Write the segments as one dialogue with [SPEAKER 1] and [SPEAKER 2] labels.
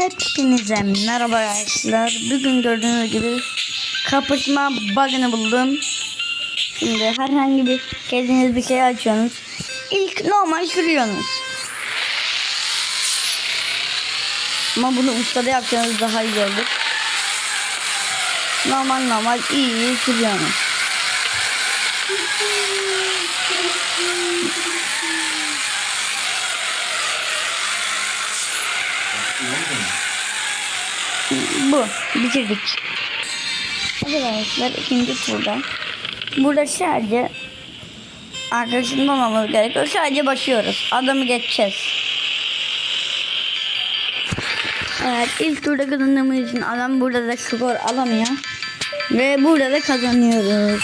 [SPEAKER 1] Hepinize merhaba arkadaşlar. Bugün gördüğünüz gibi kapışma bug'ını buldum. Şimdi herhangi bir kendiniz bir şey açıyorsunuz. İlk normal sürüyorsunuz. Ama bunu ustada yapacağınız daha iyi olur. Normal normal iyi iyi sürüyorsunuz. Bu. Bitirdik. Arkadaşlar ikinci turda. Burada sadece arkadaşından olmamız gerekiyor. Sadece bakıyoruz. Adamı geçeceğiz. Evet ilk turda kazandığımız için adam burada da skor alamıyor. Ve burada da kazanıyoruz.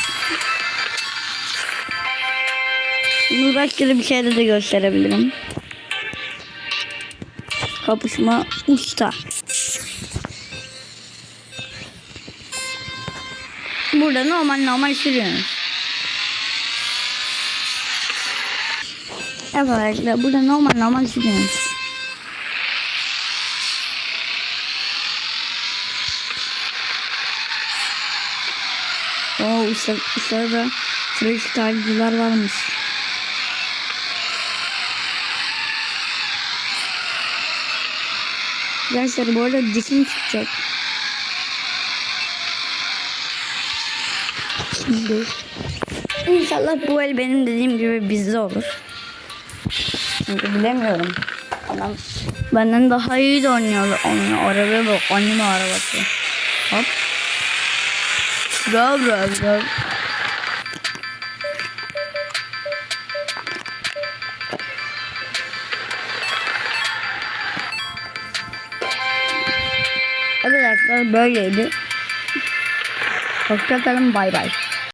[SPEAKER 1] Bunu başka bir şeyde de gösterebilirim. Kapışma usta. Burada normal normal sürüyoruz. Evet arkadaşlar burada normal normal sürüyoruz. Oo usta, ustada freestyle'cılar varmış. Arkadaşlar bu arada dikim çıkacak. Şimdi İnşallah bu el benim dediğim gibi bizde olur. Çünkü bilemiyorum. Adam benden daha iyi de oynuyor. Oynuyor. Arabaya bak. Anime arabası. Hop. Bravo bravo bravo. Evet arkadaşlar böyleydi. Hoşçakalın bay bay.